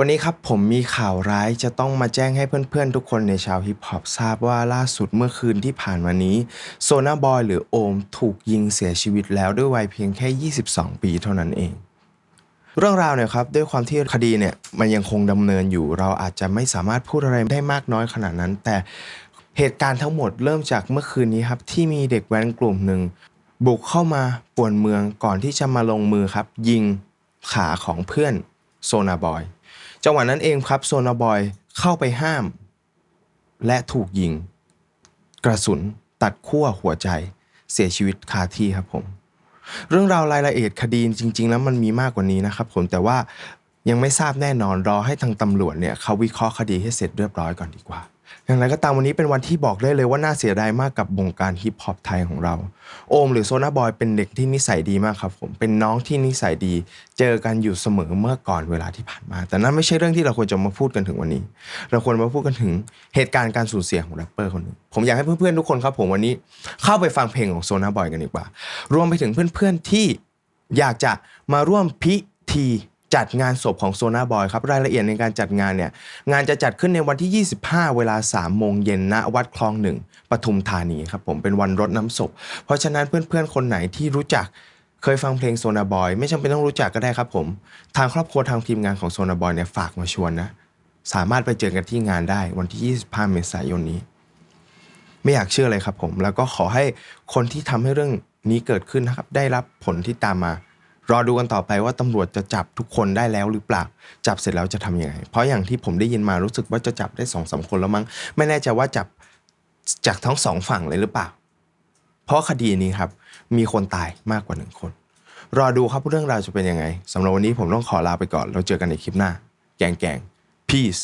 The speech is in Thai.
วันนี้ครับผมมีข่าวร้ายจะต้องมาแจ้งให้เพื่อนๆ ทุกคนในชาวฮิปฮอปทราบว่าล่าสุดเมื่อคืนที่ผ่านมานี้โซนาบอยหรือโอมถูกยิงเสียชีวิตแล้วด้วยวัยเพียงแค่ 22 ปีเท่านั้นเอง เรื่องราวเนี่ยครับด้วยความที่คดีเนี่ยมันยังคงดำเนินอยู่ เราอาจจะไม่สามารถพูดอะไรได้มากน้อยขนาดนั้น แต่เหตุการณ์ทั้งหมดเริ่มจากเมื่อคืนนี้ครับที่มีเด็กแว้นกลุ่มหนึ่งบุกเข้ามาป่วนเมืองก่อนที่จะมาลงมือครับ ยิงขาของเพื่อนโซนาบอย จังหวะนั้นเองครับโซนาบอยเข้าไปห้าม และถูกยิง กระสุนตัดขั้วหัวใจเสียชีวิตคาที่ครับผม เรื่องราวรายละเอียดคดีจริง ๆ แล้วมันมีมากกว่านี้นะครับผมแต่ว่ายังไม่ทราบแน่นอนรอให้ทางตำรวจเนี่ยเขาวิเคราะห์คดีให้เสร็จเรียบร้อยก่อนดีกว่า อย่างไรก็ตามวันนี้เป็นวันที่บอกได้เลยว่าน่าเสียดายมากกับวงการฮิปฮอปไทยของเรา โอมหรือโซนาบอยเป็นเด็กที่นิสัยดีมากครับผมเป็นน้องที่นิสัยดี เจอกันอยู่เสมอเมื่อก่อนเวลาที่ผ่านมา แต่นั่นไม่ใช่เรื่องที่เราควรจะมาพูดกันถึงวันนี้ เราควรมาพูดกันถึงเหตุการณ์การสูญเสียของแรปเปอร์คนหนึ่งผมอยากให้เพื่อนๆทุกคนครับผมวันนี้เข้าไปฟังเพลงของโซนาบอยกันดีกว่ารวมไปถึงเพื่อนๆที่อยากจะมาร่วมพิธี จัดงานศพของโซนาบอยครับรายละเอียดในการจัดงานเนี่ยงานจะจัดขึ้นในวันที่ 25 เวลา 3 โมงเย็นณวัดคลองหนึ่งปทุมธานีครับผมเป็นวันรดน้ำศพ เพราะฉะนั้นเพื่อนๆ คนไหนที่รู้จักเคยฟังเพลงโซนาบอย ไม่จำเป็นต้องรู้จักก็ได้ครับผม ทางครอบครัวทางทีมงานของโซนาบอยเนี่ยฝากมาชวนนะสามารถไปเจอกันที่งานได้วันที่ 25 เมษายนนี้ ไม่อยากเชื่อเลยครับผม แล้วก็ขอให้คนที่ทำให้เรื่องนี้เกิดขึ้นนะครับ ได้รับผลที่ตามมา รอดูกันต่อไปว่าตำรวจจะจับทุกคนได้แล้วหรือเปล่า จับเสร็จแล้วจะทำยังไง เพราะอย่างที่ผมได้ยินมารู้สึกว่าจะจับได้สองสามคนแล้วมั้ง ไม่แน่ใจว่าจับจากทั้งสองฝั่งเลยหรือเปล่า เพราะคดีนี้ครับ มีคนตายมากกว่าหนึ่งคน รอดูครับเรื่องราวจะเป็นยังไงสำหรับวันนี้ผมต้องขอลาไปก่อน เราเจอกันในคลิปหน้า แกงแกง peace